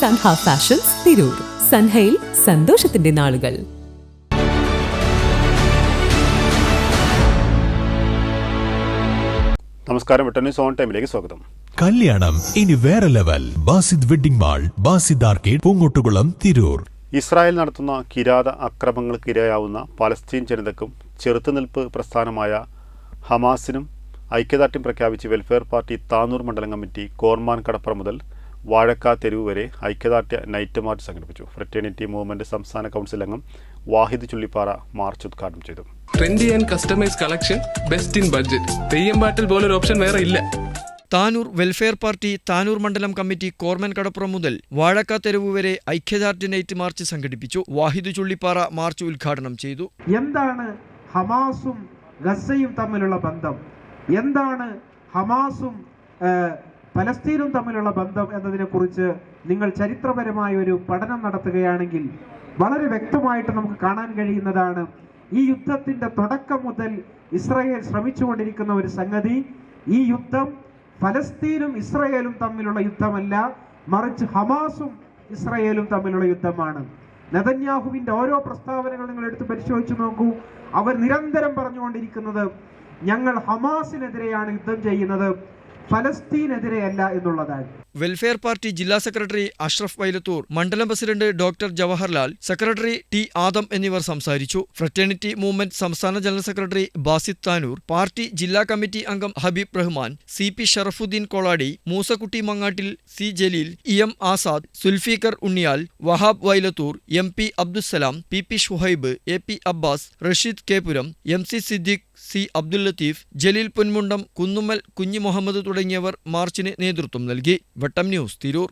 Sanha fashions Tirur. സൻഹയിൽ സന്തോഷത്തിന്റെ നാളുകൾ. നമസ്കാരം വെട്ടന്യൂസ് ഓൺ ടൈമിലേക്ക് സ്വാഗതം. കല്യാണം ഇനി വേറെ level. Basid wedding mall Basid arcade Poongottukulam Tirur. Israel നടത്തുന്ന കിരാത അക്രമങ്ങൾക്കിരയാവുന്ന പലസ്തീൻ ജനതയ്ക്കും ചെറുത്തുനിൽപ്പ് പ്രസ്ഥാനമായ ഹമാസിനും ഐക്യദാർഢ്യം പ്രഖ്യാപിച്ച് വെൽഫെയർ പാർട്ടി താനൂർ മണ്ഡലം കമ്മിറ്റി കോർമാൻ കടപ്പുറം മുതൽ വാഴക്ക തെരുവ് വരെ ഐക്യദാർഢ്യ നൈറ്റ് മാർച്ച് സംഘടിപ്പിച്ചു. ഫ്രറ്റേണിറ്റി മൂവ്മെന്റ് സംസ്ഥാന കൗൺസിൽ അംഗം വാഹിദ് ചുള്ളിപ്പാറ മാർച്ച് ഉദ്ഘാടനം ചെയ്തു. Trendy and customise collection best in budget Theyyam പാട്ടിൽ പോലൊരു ഓപ്ഷൻ വേറെ ഇല്ല. താനൂർ വെൽഫെയർ പാർട്ടി താനൂർ മണ്ഡലം കമ്മിറ്റി കോർമൻ കടപ്പുറം മുതൽ വാഴക്ക തെരുവ് വരെ ഐക്യദാർഢ്യ നൈറ്റ് മാർച്ച് സംഘടിപ്പിച്ചു. വാഹിദ് ചുള്ളിപ്പാറ മാർച്ച് ഉദ്ഘാടനം ചെയ്തു. എന്താണ് ഹമാസും ഗസയും തമ്മിലുള്ള ബന്ധം? എന്താണ് ഹമാസും പലസ്തീനും തമ്മിലുള്ള ബന്ധം എന്നതിനെ കുറിച്ച് നിങ്ങൾ ചരിത്രപരമായ ഒരു പഠനം നടത്തുകയാണെങ്കിൽ വളരെ വ്യക്തമായിട്ട് നമുക്ക് കാണാൻ കഴിയുന്നതാണ് ഈ യുദ്ധത്തിന്റെ തുടക്കം മുതൽ ഇസ്രയേൽ ശ്രമിച്ചുകൊണ്ടിരിക്കുന്ന ഒരു സംഗതി. ഈ യുദ്ധം ഫലസ്തീനും ഇസ്രയേലും തമ്മിലുള്ള യുദ്ധമല്ല മറിച്ച് ഹമാസും ഇസ്രയേലും തമ്മിലുള്ള യുദ്ധമാണ്. നെതന്യാഹുവിന്റെ ഓരോ പ്രസ്താവനകൾ നിങ്ങൾ എടുത്ത് പരിശോധിച്ചു നോക്കൂ. അവർ നിരന്തരം പറഞ്ഞുകൊണ്ടിരിക്കുന്നത് ഞങ്ങൾ ഹമാസിനെതിരെയാണ് യുദ്ധം ചെയ്യുന്നത്. ഫലസ്തീനെതിരെയല്ല എന്നുള്ളതാണ്. വെൽഫെയർ പാർട്ടി ജില്ലാ സെക്രട്ടറി അഷ്റഫ് വൈലത്തൂർ മണ്ഡലം president doctor Jawaharlal secretary T Adam എന്നിവർ സംസാരിച്ചു. ഫ്രറ്റേണിറ്റി മൂവ്മെന്റ് സംസ്ഥാന general secretary Basid Tanur party ജില്ലാ കമ്മിറ്റി അംഗം Habeeb Rahman C P Sharafuddin Koladi Moosakutty Mangattil C Jaleel E M Azad Zulfiqar Unniyal Wahab Vailathur M P Abdussalam P P Shuhaib A P Abbas Rasheed Kepuram M C Siddique C Abdul Latheef Jaleel Ponmundam Kunnummal Kunhi Muhammad തുടങ്ങിയവർ മാർച്ചിന് നേതൃത്വം നൽകി. വട്ടം news Tirur